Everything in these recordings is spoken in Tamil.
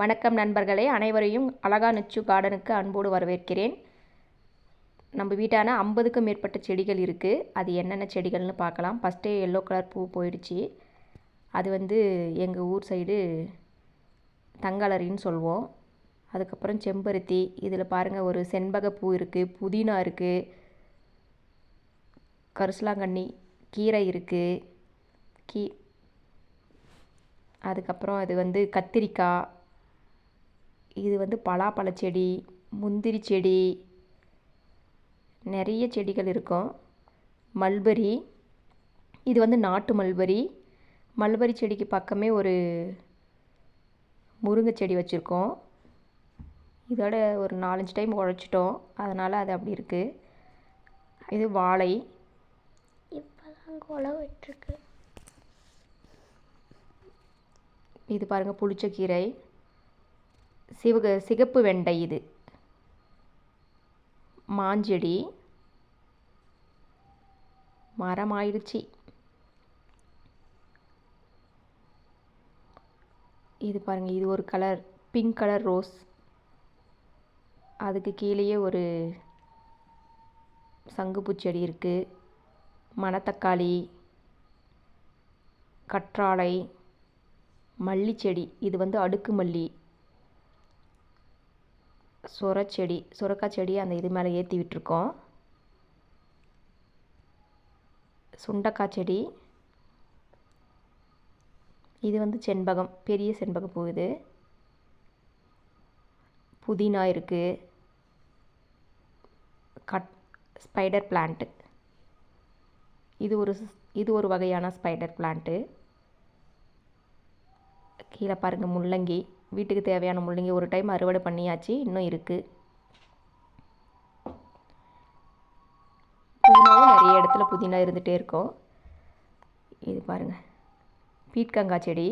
வணக்கம் நண்பர்களே அனைவரையும் அழகா நச்சு கார்டனுக்கு அன்போடு வரவேற்கிறேன். நம்ம வீட்டான ஐம்பதுக்கும் மேற்பட்ட செடிகள் இருக்குது அது என்னென்ன செடிகள்னு பார்க்கலாம். ஃபஸ்ட்டே எல்லோ கலர் பூ போயிடுச்சு. அது வந்து எங்கள் ஊர் சைடு தங்கலரின்னு சொல்லுவோம் அதுக்கப்புறம் செம்பருத்தி இதில் பாருங்கள் ஒரு செண்பக பூ இருக்குது புதினா இருக்குது கரிசலாங்கண்ணி கீரை இருக்குது கீ அதுக்கப்புறம் அது வந்து கத்திரிக்காய் இது வந்து பலாப்பழ செடி முந்திரி செடி நிறைய செடிகள் இருக்கும். மல்பரி இது வந்து நாட்டு மல்பரி. மல்பரி செடிக்கு பக்கமே ஒரு முருங்கை செடி வச்சுருக்கோம். இதோட ஒரு நாலஞ்சு டைம் உழைச்சிட்டோம். அதனால் அது அப்படி இருக்குது இது வாழை. இது பாருங்கள் புளிச்சக்கீரை சிவக சிகப்பு வெண்டை இது. மாஞ்செடி. மரமாயிடுச்சு. இது பாருங்கள் இது ஒரு கலர் பிங்க் கலர் ரோஸ். அதுக்கு கீழேயே ஒரு சங்குப்பூச்செடி இருக்குது மணத்தக்காளி கற்றாழை மல்லிச்செடி. இது வந்து அடுக்கு மல்லி. சுரச்செடி சுரக்காய் செடி அந்த இது மேலே ஏற்றி விட்டுருக்கோம். சுண்டக்காய் செடி. இது வந்து செண்பகம் பெரிய செண்பக பூ இது. புதினா இருக்குது கட் ஸ்பைடர் பிளான்ட்டு. இது ஒரு இது ஒரு வகையான ஸ்பைடர் பிளான்ட்டு. கீழே பாருங்கள் முள்ளங்கி. வீட்டுக்கு தேவையான முள்ளங்கி ஒரு டைம் அறுவடை பண்ணியாச்சு இன்னும் இருக்குது புதினாவும் நிறைய இடத்துல புதினா இருந்துகிட்டே இருக்கும். இது பாருங்கள் பீட்கங்காய் செடி.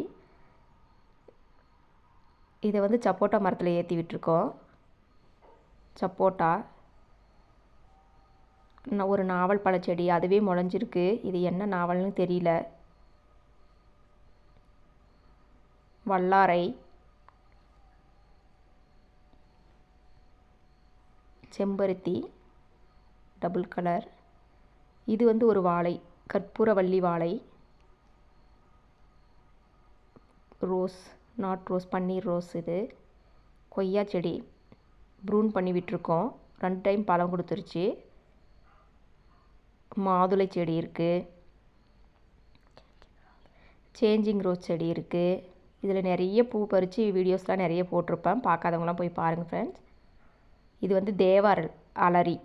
இதை வந்து சப்போட்டா மரத்தில் ஏற்றி விட்டுருக்கோம். சப்போட்டா. ஒரு நாவல் பழச்செடி அதுவே முளைஞ்சிருக்கு. இது என்ன நாவல்னு தெரியல. வல்லாரை. செம்பருத்தி. Double colour. இது வந்து ஒரு வாழை. கற்பூரவள்ளி வாழை. Rose. Not rose. Paneer rose இது. கொய்யா செடி. ப்ரூன் பண்ணி விட்டுருக்கோம். ரெண்டு டைம் பழம் கொடுத்துருச்சு. மாதுளை செடி இருக்குது சேஞ்சிங் ரோஸ் செடி இருக்குது இதில் நிறைய பூ பறித்து வீடியோஸ்லாம் நிறைய போட்டிருப்பேன். பார்க்காதவங்களாம் போய் பாருங்கள் ஃப்ரெண்ட்ஸ் இது வந்து தேவார் அலரி.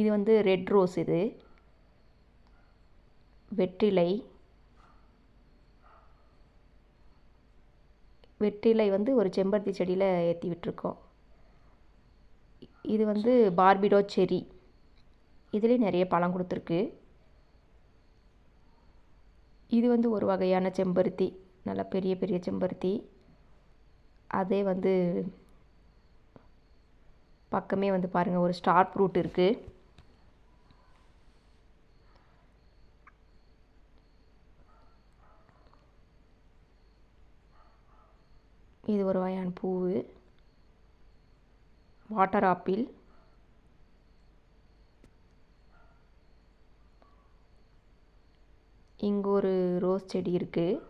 இது வந்து ரெட் ரோஸ் இது. வெற்றிலை. வெற்றிலை வந்து ஒரு செம்பருத்தி செடியில் ஏற்றி விட்டுருக்கோம். இது வந்து பார்பிடோ செரி. இதுலேயும் நிறைய பழம் கொடுத்துருக்கு. இது வந்து ஒரு வகையான செம்பருத்தி நல்லா பெரிய பெரிய செம்பருத்தி. அதே வந்து பக்கமே வந்து பாருங்கள் ஒரு ஸ்டார் ஃப்ரூட் இருக்குது இது ஒரு வகையான பூவு. வாட்டர் ஆப்பிள் இங்கே ஒரு ரோஸ் செடி இருக்குது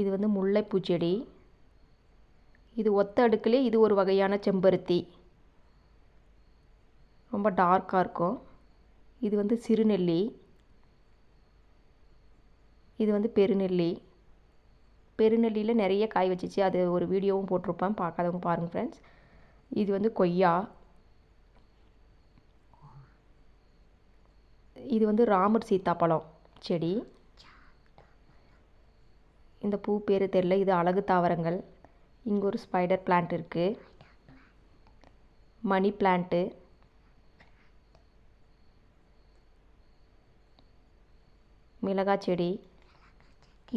இது வந்து முல்லைப்பூ செடி. இது ஒத்த அடுக்கிலே இது ஒரு வகையான செம்பருத்தி. ரொம்ப டார்க்காக இருக்கும். இது வந்து சிறுநெல்லி. இது வந்து பெருநெல்லி. பெருநெல்லியில் நிறைய காய் வச்சிச்சு. அது ஒரு வீடியோவும் போட்டிருப்பேன். பார்க்காதவங்க பாருங்கள் ஃப்ரெண்ட்ஸ் இது வந்து கொய்யா. இது வந்து ராமர் சீத்தாப்பழம் செடி. இந்த பூ பேர் தெரில இது அழகு தாவரங்கள். இங்கே ஒரு ஸ்பைடர் பிளான்ட் இருக்குது மணி பிளான்ட்டு மிளகாய் செடி.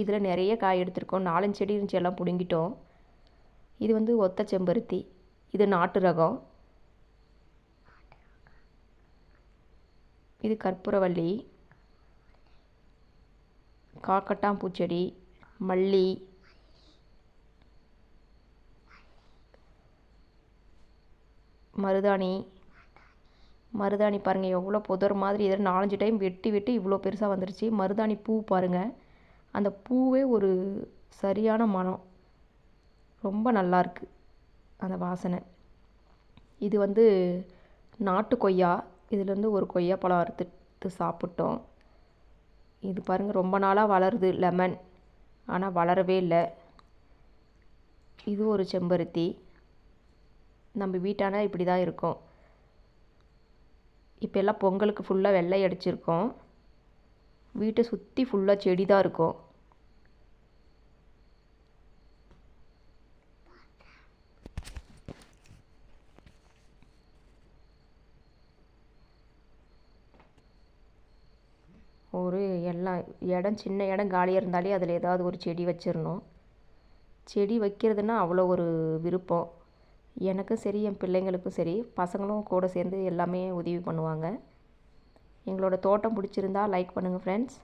இதில் நிறைய காய் எடுத்திருக்கோம். நாலஞ்சு செடி இருந்துச்சு எல்லாம் பிடுங்கிட்டோம். இது வந்து ஒத்த செம்பருத்தி. இது நாட்டு ரகம். இது கற்பூரவள்ளி காக்கட்டாம்பூச்செடி மல்லி மருதாணி. மருதாணி பாருங்கள் எவ்வளோ புதர் மாதிரி இதில் நாலஞ்சு டைம் வெட்டி வெட்டி இவ்வளோ பெருசாக வந்துருச்சு. மருதாணி பூ பாருங்கள் அந்த பூவே ஒரு சரியான மனம். ரொம்ப நல்லாயிருக்கு அந்த வாசனை. இது வந்து நாட்டு கொய்யா இதுலேருந்து ஒரு கொய்யா பழம் அறுத்துட்டு சாப்பிட்டோம். இது பாருங்கள் ரொம்ப நாளாக வளருது லெமன். ஆனால் வளரவே இல்லை. இது ஒரு செம்பருத்தி. நம்ம வீட்டான இப்படி தான் இருக்கும். இப்போ எல்லாம் பொங்கலுக்கு ஃபுல்லாக வெள்ளை அடிச்சிருக்கோம். வீட்டை சுற்றி ஃபுல்லாக செடி தான் இருக்கும். ஒரு எல்லாம் இடம் சின்ன இடம் காலியாக இருந்தாலே அதில் ஏதாவது ஒரு செடி வச்சிடணும் செடி வைக்கிறதுனா அவ்வளோ ஒரு விருப்பம். எனக்கும் சரி என் பிள்ளைங்களுக்கும் சரி பசங்களும் கூட சேர்ந்து எல்லாமே உதவி பண்ணுவாங்க. எங்களோட தோட்டம் பிடிச்சிருந்தா லைக் பண்ணுங்கள் ஃப்ரெண்ட்ஸ்